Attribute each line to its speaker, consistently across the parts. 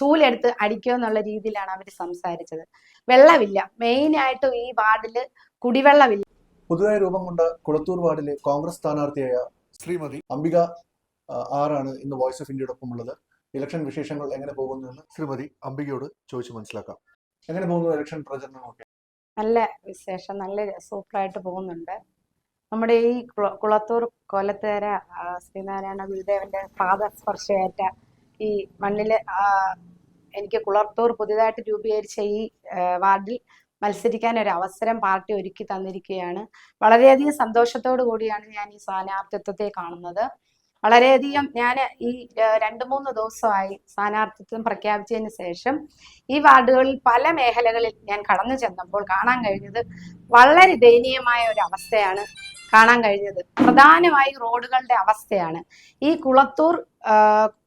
Speaker 1: ചൂലെടുത്ത് അടിക്കുക എന്നുള്ള രീതിയിലാണ് അവർ സംസാരിച്ചത്. വെള്ളമില്ല. മെയിൻ മെയിനായിട്ടും ഈ വാർഡിൽ കുടിവെള്ളമില്ല.
Speaker 2: പുതുതായി രൂപം കൊണ്ട കുളത്തൂർ വാർഡിലെ കോൺഗ്രസ് സ്ഥാനാർത്ഥിയായ ശ്രീമതി അംബിക ആറാണ് ഇന്ന് വോയിസ് ഓഫ് ഇന്ത്യയോടൊപ്പം ഉള്ളത് ഇലക്ഷൻ വിശേഷങ്ങൾ എങ്ങനെ പോകുന്നു എന്ന് ശ്രീമതി അംബികയോട് ചോദിച്ചു മനസ്സിലാക്കാം. എങ്ങനെ പോകുന്നു ഇലക്ഷൻ പ്രചരണമൊക്കെ
Speaker 1: നല്ല വിശേഷം. നല്ല സൂപ്പറായിട്ട് പോകുന്നുണ്ട്. നമ്മുടെ ഈ കുളത്തൂർ കൊലത്തേര ശ്രീനാരായണ ഗുരുദേവന്റെ പാദസ്പർശയേറ്റ ഈ മണ്ണിൽ എനിക്ക് കുളർത്തൂർ പുതിയതായിട്ട് രൂപീകരിച്ച ഈ വാർഡിൽ മത്സരിക്കാൻ ഒരു അവസരം പാർട്ടി ഒരുക്കി തന്നിരിക്കുകയാണ്. വളരെയധികം സന്തോഷത്തോടു കൂടിയാണ് ഞാൻ ഈ സ്ഥാനാർത്ഥിത്വത്തെ കാണുന്നത്. വളരെയധികം ഞാൻ ഈ രണ്ടു മൂന്ന് ദിവസമായി സ്ഥാനാർത്ഥിത്വം പ്രഖ്യാപിച്ചതിന് ശേഷം ഈ വാർഡുകളിൽ പല മേഖലകളിൽ ഞാൻ കടന്നു ചെന്നപ്പോൾ കാണാൻ കഴിഞ്ഞത് വളരെ ദയനീയമായ ഒരു അവസ്ഥയാണ് കാണാൻ കഴിഞ്ഞത്. പ്രധാനമായി റോഡുകളുടെ അവസ്ഥയാണ്. ഈ കുളത്തൂർ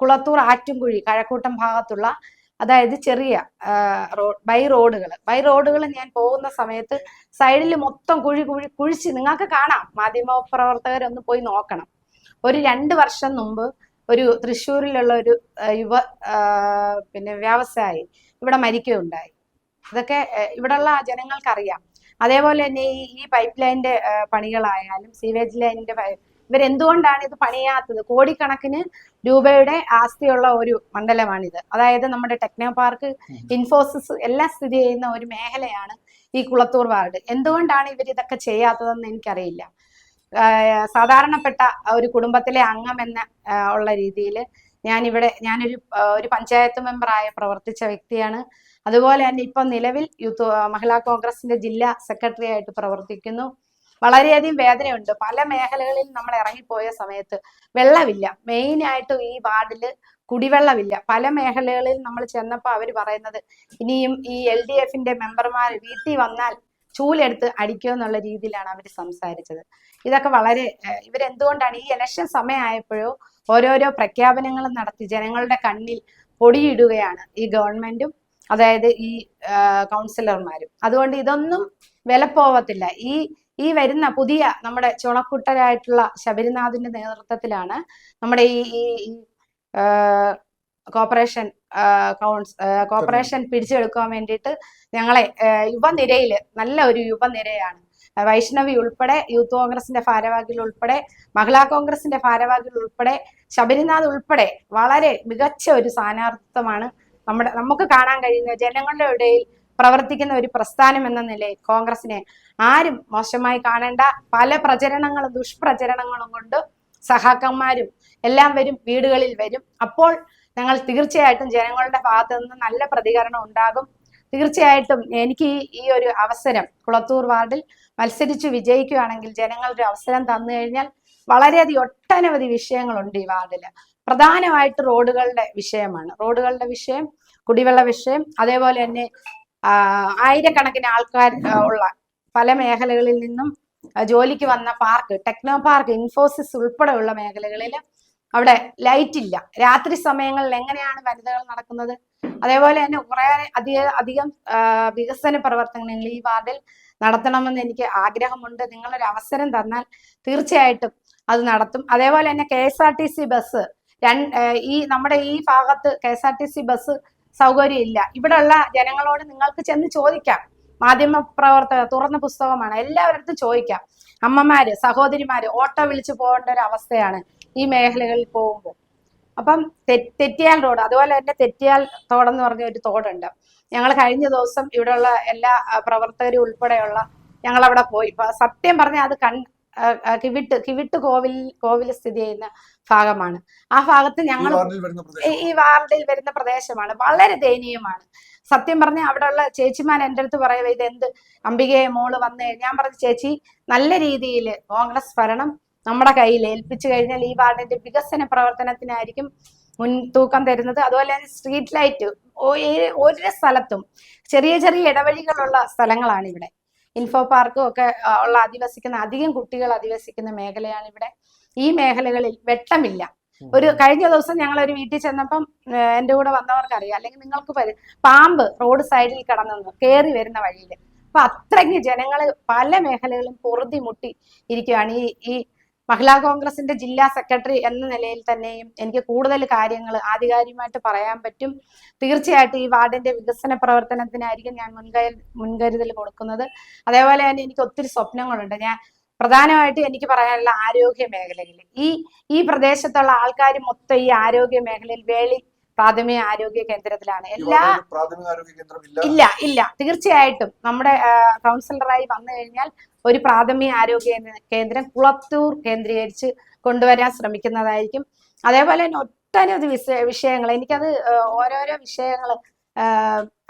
Speaker 1: കുളത്തൂർ ആറ്റുംകുഴി കഴക്കൂട്ടം ഭാഗത്തുള്ള അതായത് ചെറിയ റോഡ് ബൈ റോഡുകൾ ബൈ റോഡുകൾ ഞാൻ പോകുന്ന സമയത്ത് സൈഡിൽ മൊത്തം കുഴി കുഴി കുഴിച്ച് നിങ്ങൾക്ക് കാണാം. മാധ്യമ പ്രവർത്തകരൊന്ന് പോയി നോക്കണം. ഒരു രണ്ട് വർഷം മുമ്പ് ഒരു തൃശ്ശൂരിലുള്ള ഒരു യുവ പിന്നെ വ്യവസായി ഇവിടെ മരിക്കുകയുണ്ടായി. ഇതൊക്കെ ഇവിടെയുള്ള ജനങ്ങൾക്കറിയാം. അതേപോലെ തന്നെ ഈ ഈ പൈപ്പ് ലൈനിന്റെ പണികളായാലും സീവേജ് ലൈനിന്റെ ഇവരെന്തുകൊണ്ടാണ് ഇത് പണിയാത്തത്? കോടിക്കണക്കിന് രൂപയുടെ ആസ്തിയുള്ള ഒരു മണ്ഡലമാണിത്. അതായത് നമ്മുടെ ടെക്നോ പാർക്ക് ഇൻഫോസിസ് എല്ലാം സ്ഥിതി ചെയ്യുന്ന ഒരു മേഖലയാണ് ഈ കുളത്തൂർ വാർഡ്. എന്തുകൊണ്ടാണ് ഇവർ ഇതൊക്കെ ചെയ്യാത്തതെന്ന് എനിക്കറിയില്ല. സാധാരണപ്പെട്ട ഒരു കുടുംബത്തിലെ അംഗം എന്ന ഉള്ള രീതിയിൽ ഞാനിവിടെ ഞാനൊരു ഒരു പഞ്ചായത്ത് മെമ്പറായ പ്രവർത്തിച്ച വ്യക്തിയാണ്. അതുപോലെ തന്നെ ഇപ്പം നിലവിൽ യൂത്ത് മഹിളാ കോൺഗ്രസിന്റെ ജില്ലാ സെക്രട്ടറി ആയിട്ട് പ്രവർത്തിക്കുന്നു. വളരെയധികം വേദനയുണ്ട്. പല മേഖലകളിൽ നമ്മൾ ഇറങ്ങിപ്പോയ സമയത്ത് വെള്ളമില്ല. മെയിൻ ആയിട്ടും ഈ വാർഡിൽ കുടിവെള്ളമില്ല. പല മേഖലകളിൽ നമ്മൾ ചെന്നപ്പോൾ അവർ പറയുന്നത് ഇനിയും ഈ എൽ ഡി എഫിന്റെ മെമ്പർമാർ വീട്ടിൽ വന്നാൽ ചൂലെടുത്ത് അടിക്കുക എന്നുള്ള രീതിയിലാണ് അവർ സംസാരിച്ചത്. ഇതൊക്കെ വളരെ ഇവരെന്തുകൊണ്ടാണ് ഈ ഇലക്ഷൻ സമയമായപ്പോഴോ ഓരോരോ പ്രഖ്യാപനങ്ങൾ നടത്തി ജനങ്ങളുടെ കണ്ണിൽ പൊടിയിടുകയാണ് ഈ ഗവൺമെന്റും അതായത് ഈ കൗൺസിലർമാരും. അതുകൊണ്ട് ഇതൊന്നും വിലപ്പോവത്തില്ല. ഈ ഈ വരുന്ന പുതിയ നമ്മുടെ ചുണക്കുട്ടരായിട്ടുള്ള ശബരിനാഥിന്റെ നേതൃത്വത്തിലാണ് നമ്മുടെ ഈ ഈ കോർപ്പറേഷൻ കൗൺസ് കോർപ്പറേഷൻ പിടിച്ചെടുക്കാൻ വേണ്ടിയിട്ട് ഞങ്ങളെ യുവനിരയിൽ നല്ല ഒരു യുവനിരയാണ്. വൈഷ്ണവി ഉൾപ്പെടെ യൂത്ത് കോൺഗ്രസിന്റെ ഭാരവാഹികൾ ഉൾപ്പെടെ മഹിളാ കോൺഗ്രസിന്റെ ഭാരവാഹികൾ ഉൾപ്പെടെ ശബരിനാഥ് ഉൾപ്പെടെ വളരെ മികച്ച ഒരു സ്ഥാനാർത്ഥിത്വമാണ് നമ്മുടെ നമുക്ക് കാണാൻ കഴിയുന്ന ജനങ്ങളുടെ ഇടയിൽ പ്രവർത്തിക്കുന്ന ഒരു പ്രസ്ഥാനം എന്ന നിലയിൽ കോൺഗ്രസിനെ ആരും മോശമായി കാണേണ്ട പല പ്രചരണങ്ങളും ദുഷ്പ്രചരണങ്ങളും കൊണ്ട് സഹാക്കന്മാരും എല്ലാം വരും വീടുകളിൽ വരും. അപ്പോൾ ഞങ്ങൾ തീർച്ചയായിട്ടും ജനങ്ങളുടെ ഭാഗത്ത് നിന്ന് നല്ല പ്രതികരണം ഉണ്ടാകും. തീർച്ചയായിട്ടും എനിക്ക് ഈ- ഒരു അവസരം കുളത്തൂർ വാർഡിൽ മത്സരിച്ച് വിജയിക്കുകയാണെങ്കിൽ ജനങ്ങൾ ഒരു അവസരം തന്നു കഴിഞ്ഞാൽ വളരെയധികം ഒട്ടനവധി വിഷയങ്ങളുണ്ട് ഈ വാർഡിൽ. പ്രധാനമായിട്ട് റോഡുകളുടെ വിഷയമാണ്. റോഡുകളുടെ വിഷയം കുടിവെള്ള വിഷയം അതേപോലെ തന്നെ ആയിരക്കണക്കിന് ആൾക്കാർ ഉള്ള പല മേഖലകളിൽ നിന്നും ജോലിക്ക് വന്ന പാർക്ക് ടെക്നോ പാർക്ക് ഇൻഫോസിസ് ഉൾപ്പെടെയുള്ള മേഖലകളിൽ അവിടെ ലൈറ്റ് ഇല്ല. രാത്രി സമയങ്ങളിൽ എങ്ങനെയാണ് വനിതകൾ നടക്കുന്നത്? അതേപോലെ തന്നെ കുറെ അധിക അധികം വികസന പ്രവർത്തനങ്ങൾ ഈ വാർഡിൽ നടത്തണമെന്ന് എനിക്ക് ആഗ്രഹമുണ്ട്. നിങ്ങളൊരു അവസരം തന്നാൽ തീർച്ചയായിട്ടും അത് നടത്തും. അതേപോലെ തന്നെ K S R T C bus ഈ നമ്മുടെ ഈ ഭാഗത്ത് K S R T C bus സൗകര്യം ഇല്ല ഇവിടെയുള്ള ജനങ്ങളോട് നിങ്ങൾക്ക് ചെന്ന് ചോദിക്കാം. മാധ്യമ പ്രവർത്തകർ തുറന്ന പുസ്തകമാണ് എല്ലാവരടുത്തും ചോദിക്കാം. അമ്മമാര് സഹോദരിമാര് ഓട്ടോ വിളിച്ചു പോകേണ്ട ഒരു അവസ്ഥയാണ് ഈ മേഖലകളിൽ പോകുമ്പോൾ. അപ്പം തെറ്റിയാൽ റോഡ് അതുപോലെ തന്നെ തെറ്റിയാൽ തോടെന്ന് പറഞ്ഞ ഒരു തോടുണ്ട്. ഞങ്ങൾ കഴിഞ്ഞ ദിവസം ഇവിടെയുള്ള എല്ലാ പ്രവർത്തകരും ഉൾപ്പെടെയുള്ള ഞങ്ങൾ അവിടെ പോയി സത്യം പറഞ്ഞാൽ അത് കൺ കിവിട്ട് കിവിട്ട് കോവിൽ കോവിൽ സ്ഥിതി ചെയ്യുന്ന ഭാഗമാണ്. ആ ഭാഗത്ത് ഞങ്ങൾ ഈ- വാർഡിൽ വരുന്ന പ്രദേശമാണ്. വളരെ ദയനീയമാണ്. സത്യം പറഞ്ഞ അവിടെയുള്ള ചേച്ചിമാർ എന്റെ അടുത്ത് പറയുക ഇത് എന്ത് അംബികയെ മോൾ വന്ന്? ഞാൻ പറഞ്ഞു ചേച്ചി നല്ല രീതിയിൽ കോൺഗ്രസ് ഭരണം നമ്മുടെ കയ്യിൽ ഏൽപ്പിച്ചു കഴിഞ്ഞാൽ ഈ വാർഡിന്റെ വികസന പ്രവർത്തനത്തിനായിരിക്കും മുൻതൂക്കം തരുന്നത്. അതുപോലെ തന്നെ സ്ട്രീറ്റ് ലൈറ്റ് ഒരു സ്ഥലത്തും ചെറിയ ചെറിയ ഇടവഴികളുള്ള സ്ഥലങ്ങളാണ് ഇവിടെ ഇൻഫോ പാർക്കും ഒക്കെ ഉള്ള അധിവസിക്കുന്ന അധികം കുട്ടികൾ അധിവസിക്കുന്ന മേഖലയാണ് ഇവിടെ. ഈ മേഖലകളിൽ വെട്ടമില്ല. ഒരു കഴിഞ്ഞ ദിവസം ഞങ്ങൾ ഒരു വീട്ടിൽ ചെന്നപ്പം എന്റെ എന്റെ കൂടെ വന്നവർക്ക് അറിയാം അല്ലെങ്കിൽ നിങ്ങൾക്ക് പാമ്പ് റോഡ് സൈഡിൽ കിടന്നു കയറി വരുന്ന വഴിയിൽ. അപ്പൊ അത്രയ്ക്ക് ജനങ്ങൾ പല മേഖലകളും പൊറുതി മുട്ടി ഇരിക്കുകയാണ്. ഈ ഈ മഹിളാ കോൺഗ്രസിന്റെ ജില്ലാ സെക്രട്ടറി എന്ന നിലയിൽ തന്നെയും എനിക്ക് കൂടുതൽ കാര്യങ്ങൾ ആധികാരികമായിട്ട് പറയാൻ പറ്റും. തീർച്ചയായിട്ടും ഈ വാർഡിന്റെ വികസന പ്രവർത്തനത്തിനായിരിക്കും ഞാൻ മുൻകൈ മുൻകരുതൽ കൊടുക്കുന്നത്. അതേപോലെ തന്നെ എനിക്ക് ഒത്തിരി സ്വപ്നങ്ങളുണ്ട്. ഞാൻ പ്രധാനമായിട്ട് എനിക്ക് പറയാനുള്ള ആരോഗ്യ മേഖലയിൽ ഈ ഈ പ്രദേശത്തുള്ള ആൾക്കാർ മൊത്തം ഈ ആരോഗ്യ മേഖലയിൽ വേളി പ്രാഥമിക ആരോഗ്യ കേന്ദ്രത്തിലാണ്. എല്ലാ
Speaker 2: ഇല്ല?
Speaker 1: ഇല്ല തീർച്ചയായിട്ടും നമ്മുടെ കൗൺസിലറായി വന്നു കഴിഞ്ഞാൽ ഒരു പ്രാഥമിക ആരോഗ്യ കേന്ദ്രം കുളത്തൂർ കേന്ദ്രീകരിച്ച് കൊണ്ടുവരാൻ ശ്രമിക്കുന്നതായിരിക്കും. അതേപോലെ തന്നെ ഒട്ടനവധി വിഷയ വിഷയങ്ങൾ. എനിക്കത് ഓരോരോ വിഷയങ്ങൾ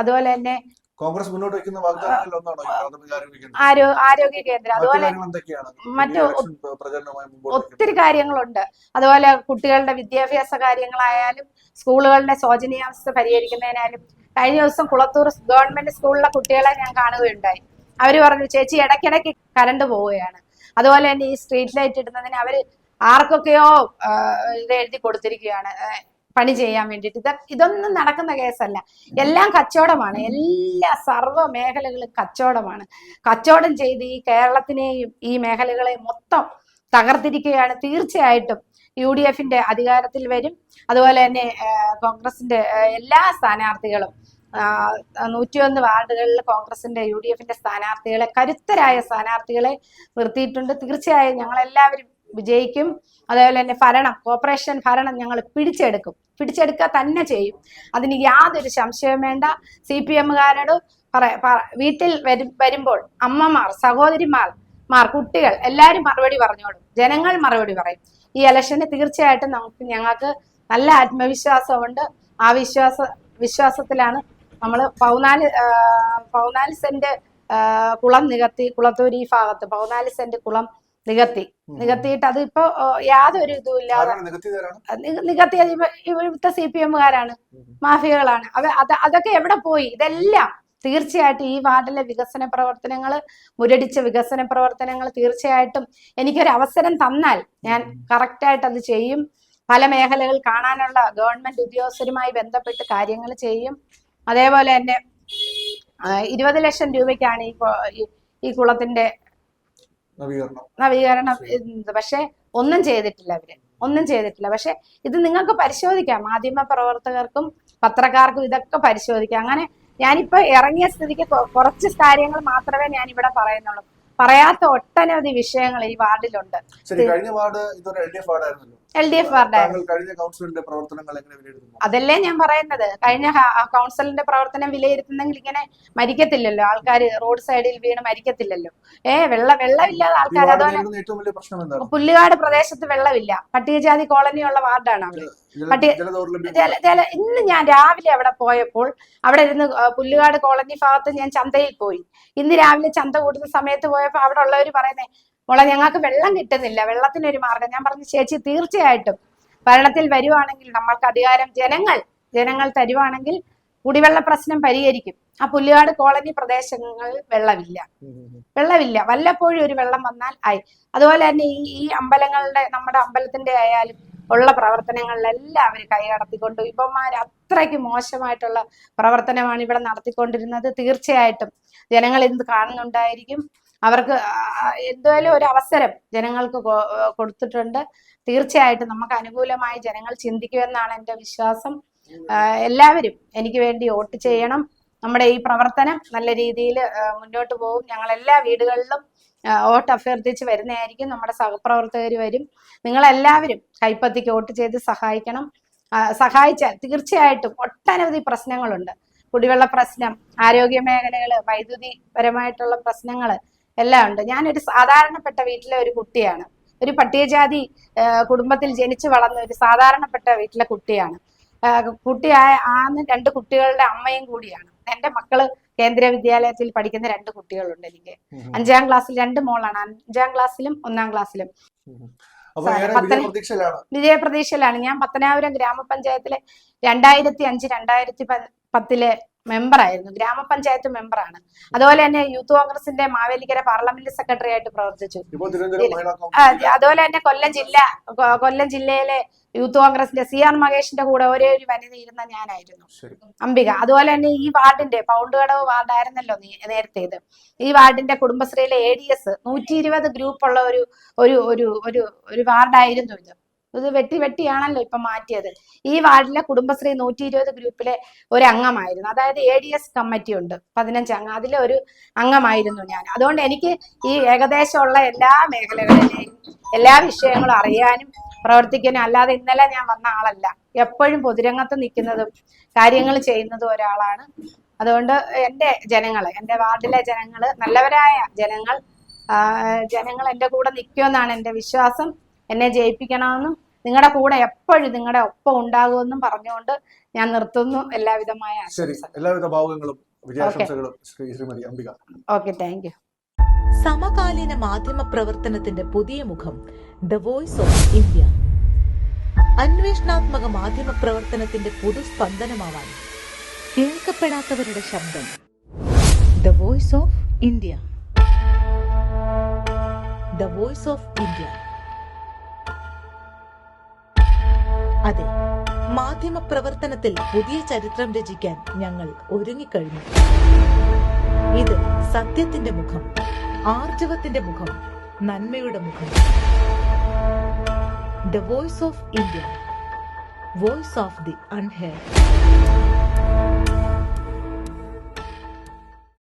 Speaker 1: അതുപോലെ തന്നെ
Speaker 2: കോൺഗ്രസ് മുന്നോട്ട് വെക്കുന്ന വാഗ്ദാനങ്ങളിൽ ഒന്നാണോ ആരോഗ്യ കേന്ദ്രം?
Speaker 1: ആരോ ആരോഗ്യ കേന്ദ്രം. അതുപോലെ മറ്റു ഒത്തിരി കാര്യങ്ങളുണ്ട്. അതുപോലെ കുട്ടികളുടെ വിദ്യാഭ്യാസ കാര്യങ്ങളായാലും സ്കൂളുകളുടെ ശോചനീയാവസ്ഥ പരിഹരിക്കുന്നതിനായാലും കഴിഞ്ഞ ദിവസം കുളത്തൂർ ഗവൺമെന്റ് സ്കൂളിലെ കുട്ടികളെ ഞാൻ കാണുകയുണ്ടായി. അവർ പറഞ്ഞു ചേച്ചി ഇടയ്ക്കിടയ്ക്ക് കറണ്ട് പോവുകയാണ്. അതുപോലെ തന്നെ ഈ സ്ട്രീറ്റ് ലൈറ്റ് ഇടുന്നതിന് അവർ ആർക്കൊക്കെയോ ഇത് എഴുതി കൊടുത്തിരിക്കുകയാണ്. പണി ചെയ്യാൻ വേണ്ടിയിട്ട്. ഇത് ഇതൊന്നും നടക്കുന്ന കേസല്ല. എല്ലാം കച്ചവടമാണ്. എല്ലാ സർവ മേഖലകളും കച്ചവടമാണ്. കച്ചവടം ചെയ്ത് ഈ കേരളത്തിനെയും ഈ മേഖലകളെയും മൊത്തം തകർത്തിരിക്കുകയാണ്. തീർച്ചയായിട്ടും യു ഡി എഫിന്റെ അധികാരത്തിൽ വരും. അതുപോലെ തന്നെ കോൺഗ്രസിന്റെ എല്ലാ സ്ഥാനാർത്ഥികളും നൂറ്റിയൊന്ന് വാർഡുകളിൽ കോൺഗ്രസിന്റെ യു ഡി എഫിന്റെ സ്ഥാനാർത്ഥികളെ കരുത്തരായ സ്ഥാനാർത്ഥികളെ നിർത്തിയിട്ടുണ്ട്. തീർച്ചയായും ഞങ്ങൾ എല്ലാവരും വിജയിക്കും. അതേപോലെ തന്നെ ഭരണം കോർപ്പറേഷൻ ഭരണം ഞങ്ങൾ പിടിച്ചെടുക്കും. പിടിച്ചെടുക്കുക തന്നെ ചെയ്യും. അതിന് യാതൊരു സംശയവും വേണ്ട. സി പി എമ്മുകാരോട് വീട്ടിൽ വരും വരുമ്പോൾ അമ്മമാർ സഹോദരിമാർ മാർ കുട്ടികൾ എല്ലാവരും മറുപടി പറഞ്ഞോളും ജനങ്ങൾ മറുപടി പറയും. ഈ ഇലക്ഷന് തീർച്ചയായിട്ടും നമുക്ക് ഞങ്ങൾക്ക് നല്ല ആത്മവിശ്വാസമുണ്ട്. ആ വിശ്വാസ വിശ്വാസത്തിലാണ് നമ്മൾ പതിനാല് ആ, പതിനാല് സെന്റ് കുളം നികത്തി കുളത്തൂരി ഭാഗത്ത് പതിനാല് സെന്റ് കുളം നികത്തി. നികത്തിയിട്ട് അതിപ്പോ യാതൊരു ഇതും ഇല്ലാതെ നികത്തി ഇവിടുത്തെ സി പി എമ്മുകാരാണ് മാഫിയകളാണ്. അവ അത് അതൊക്കെ എവിടെ പോയി? ഇതെല്ലാം തീർച്ചയായിട്ടും ഈ വാർഡിലെ വികസന പ്രവർത്തനങ്ങൾ മുരടിച്ച വികസന പ്രവർത്തനങ്ങൾ തീർച്ചയായിട്ടും എനിക്കൊരു അവസരം തന്നാൽ ഞാൻ കറക്റ്റായിട്ട് അത് ചെയ്യും. പല മേഖലകൾ കാണാനുള്ള ഗവൺമെന്റ് ഉദ്യോഗസ്ഥരുമായി ബന്ധപ്പെട്ട് കാര്യങ്ങൾ ചെയ്യും. അതേപോലെ തന്നെ ഇരുപത് ലക്ഷം രൂപയ്ക്കാണ് ഈ- ഈ കുളത്തിന്റെ
Speaker 2: നവീകരണം.
Speaker 1: പക്ഷെ ഒന്നും ചെയ്തിട്ടില്ല അവർ ഒന്നും ചെയ്തിട്ടില്ല. പക്ഷെ ഇത് നിങ്ങൾക്ക് പരിശോധിക്കാം. മാധ്യമ പ്രവർത്തകർക്കും പത്രക്കാർക്കും ഇതൊക്കെ പരിശോധിക്കാം. അങ്ങനെ ഞാനിപ്പോ ഇറങ്ങിയ സ്ഥിതിക്ക് കുറച്ച് കാര്യങ്ങൾ മാത്രമേ ഞാൻ ഇവിടെ പറയുന്നുള്ളൂ. പറയാത്ത ഒട്ടനവധി വിഷയങ്ങൾ ഈ വാർഡിലുണ്ട്.
Speaker 2: കഴിഞ്ഞ വാർഡ് ഇതൊരു എൽ ഡി എഫ് വാർഡായിരുന്നല്ലോ.
Speaker 1: എൽ ഡി എഫ് അതല്ലേ ഞാൻ പറയുന്നത്. കഴിഞ്ഞ കൗൺസിലിന്റെ പ്രവർത്തനം വിലയിരുത്തുന്നെങ്കിൽ ഇങ്ങനെ മരിക്കത്തില്ലല്ലോ. ആൾക്കാർ റോഡ് സൈഡിൽ വീണ് മരിക്കത്തില്ലല്ലോ. ഏ വെള്ള വെള്ളമില്ലാതെ ആൾക്കാർ
Speaker 2: അതോ
Speaker 1: അതുപോലെ പുല്ലുകാട് പ്രദേശത്ത് വെള്ളമില്ല. പട്ടികജാതി കോളനിയുള്ള വാർഡാണ് അവിടെ. ഇന്ന് ഞാൻ രാവിലെ അവിടെ പോയപ്പോൾ അവിടെ ഇരുന്ന് പുല്ലുകാട് കോളനി ഭാഗത്ത് ഞാൻ ചന്തയിൽ പോയി. ഇന്ന് രാവിലെ ചന്ത കൂടുന്ന സമയത്ത് പോയപ്പോൾ അവിടെ ഉള്ളവർ പറയുന്നേ മോളെ ഞങ്ങൾക്ക് വെള്ളം കിട്ടുന്നില്ല. വെള്ളത്തിനൊരു മാർഗം. ഞാൻ പറഞ്ഞു ചേച്ചി തീർച്ചയായിട്ടും. ഭരണത്തിൽ വരുവാണെങ്കിൽ നമ്മൾക്ക് അധികാരം ജനങ്ങൾ ജനങ്ങൾ തരുവാണെങ്കിൽ കുടിവെള്ള പ്രശ്നം പരിഹരിക്കും. ആ പുല്ലുകാട് കോളനി പ്രദേശങ്ങൾ വെള്ളമില്ല. വെള്ളമില്ല. വല്ലപ്പോഴും ഒരു വെള്ളം വന്നാൽ ആയി. അതുപോലെ തന്നെ ഈ ഈ അമ്പലങ്ങളുടെ നമ്മുടെ അമ്പലത്തിന്റെ ആയാലും ഉള്ള പ്രവർത്തനങ്ങളിലെല്ലാം അവർ കൈകടത്തിക്കൊണ്ട് ഇപ്പന്മാർ അത്രയ്ക്ക് മോശമായിട്ടുള്ള പ്രവർത്തനമാണ് ഇവിടെ നടത്തിക്കൊണ്ടിരുന്നത്. തീർച്ചയായിട്ടും ജനങ്ങൾ ഇന്ന് കാണുന്നുണ്ടായിരിക്കും. അവർക്ക് എന്തായാലും ഒരു അവസരം ജനങ്ങൾക്ക് കൊടുത്തിട്ടുണ്ട്. തീർച്ചയായിട്ടും നമുക്ക് അനുകൂലമായി ജനങ്ങൾ ചിന്തിക്കുമെന്നാണ് എന്റെ വിശ്വാസം. എല്ലാവരും എനിക്ക് വേണ്ടി വോട്ട് ചെയ്യണം. നമ്മുടെ ഈ പ്രവർത്തനം നല്ല രീതിയിൽ മുന്നോട്ട് പോകും. ഞങ്ങൾ എല്ലാ വീടുകളിലും വോട്ട് അഭ്യർത്ഥിച്ച് വരുന്നതായിരിക്കും. നമ്മുടെ സഹപ്രവർത്തകർ വരും. നിങ്ങളെല്ലാവരും കൈപ്പത്തിക്ക് വോട്ട് ചെയ്ത് സഹായിക്കണം. സഹായിച്ചാൽ തീർച്ചയായിട്ടും ഒട്ടനവധി പ്രശ്നങ്ങളുണ്ട്. കുടിവെള്ള പ്രശ്നം ആരോഗ്യ മേഖലകൾ വൈദ്യുതി പരമായിട്ടുള്ള പ്രശ്നങ്ങൾ എല്ലാം ഉണ്ട്. ഞാനൊരു സാധാരണപ്പെട്ട വീട്ടിലെ ഒരു കുട്ടിയാണ്. ഒരു പട്ടികജാതി കുടുംബത്തിൽ ജനിച്ചു വളർന്ന ഒരു സാധാരണപ്പെട്ട വീട്ടിലെ കുട്ടിയാണ്. കുട്ടിയായ ആന്ന് രണ്ട് കുട്ടികളുടെ അമ്മയും കൂടിയാണ്. എന്റെ മക്കൾ കേന്ദ്രീയ വിദ്യാലയത്തിൽ പഠിക്കുന്ന രണ്ട് കുട്ടികളുണ്ട് എനിക്ക്. അഞ്ചാം ക്ലാസ്സിൽ രണ്ട് മോളാണ്. അഞ്ചാം ക്ലാസ്സിലും ഒന്നാം ക്ലാസ്സിലും.
Speaker 2: വിജയപ്രതീക്ഷയിലാണ്.
Speaker 1: ഞാൻ പത്തനാപുരം ഗ്രാമപഞ്ചായത്തിലെ രണ്ടായിരത്തി അഞ്ച് രണ്ടായിരത്തി പത്തിലെ മെമ്പറായിരുന്നു ഗ്രാമപഞ്ചായത്ത് മെമ്പറാണ് അതുപോലെ തന്നെ യൂത്ത് കോൺഗ്രസിന്റെ മാവേലിക്കര പാർലമെന്റ് സെക്രട്ടറി ആയിട്ട് പ്രവർത്തിച്ചു. അതുപോലെ തന്നെ കൊല്ലം ജില്ല കൊല്ലം ജില്ലയിലെ യൂത്ത് കോൺഗ്രസിന്റെ സി ആർ മഹേഷിന്റെ കൂടെ ഒരേ ഒരു വനിത ഇരുന്ന ഞാനായിരുന്നു. അംബിക. അതുപോലെ തന്നെ ഈ വാർഡിന്റെ പൗണ്ട് കടവ് വാർഡായിരുന്നല്ലോ നേരത്തേത്. ഈ വാർഡിന്റെ കുടുംബശ്രീയിലെ എ ഡി എസ് നൂറ്റി ഇരുപത് ഗ്രൂപ്പുള്ള ഒരു ഒരു ഒരു ഒരു ഒരു വാർഡായിരുന്നു ഇത്. ഇത് വെട്ടി വെട്ടിയാണല്ലോ ഇപ്പൊ മാറ്റിയത്. ഈ വാർഡിലെ കുടുംബശ്രീ നൂറ്റി ഇരുപത് ഗ്രൂപ്പിലെ ഒരു അംഗമായിരുന്നു അതായത് എ ഡി എസ് കമ്മിറ്റി ഉണ്ട്. പതിനഞ്ച് അംഗം. അതിലെ ഒരു അംഗമായിരുന്നു ഞാൻ. അതുകൊണ്ട് എനിക്ക് ഈ ഏകദേശമുള്ള എല്ലാ മേഖലകളിലെയും എല്ലാ വിഷയങ്ങളും അറിയാനും പ്രവർത്തിക്കാനും അല്ലാതെ ഇന്നലെ ഞാൻ വന്ന ആളല്ല. എപ്പോഴും പൊതുരംഗത്ത് നിൽക്കുന്നതും കാര്യങ്ങൾ ചെയ്യുന്നതും ഒരാളാണ്. അതുകൊണ്ട് എന്റെ ജനങ്ങൾ എന്റെ വാർഡിലെ ജനങ്ങൾ നല്ലവരായ ജനങ്ങൾ ജനങ്ങൾ എന്റെ കൂടെ നിൽക്കുമെന്നാണ് എന്റെ വിശ്വാസം. എന്നെ ജയിപ്പിക്കണമെന്നും നിങ്ങളുടെ കൂടെ എപ്പോഴും നിങ്ങളുടെ ഒപ്പം ഉണ്ടാകുമെന്നും പറഞ്ഞുകൊണ്ട് ഞാൻ നിർത്തുന്നു. എല്ലാവിധമായ
Speaker 2: എല്ലാവിധ ഭാവങ്ങളും വിജയാശംസകളും Shri Shrimati Ambika.
Speaker 1: Okay thank you.
Speaker 3: സമകാലീന മാധ്യമ പ്രവർത്തനത്തിന്റെ പുതിയ മുഖം ദ വോയിസ് ഓഫ് ഇന്ത്യ അന്വേഷണാത്മക മാധ്യമ പ്രവർത്തനത്തിന്റെ പുതുസ്പന്ദനമാവാൻ കേൾക്കപ്പെടാത്തവരുടെ ശബ്ദം the voice of India the voice of India അതെ മാധ്യമ പ്രവർത്തനത്തിൽ പുതിയ ചരിത്രം രചിക്കാൻ ഞങ്ങൾ ഒരുങ്ങിക്കഴിഞ്ഞു. ഇത് സത്യത്തിന്റെ മുഖം ആർജവത്തിന്റെ മുഖം നന്മയുടെ മുഖം. The voice of India voice of the unheard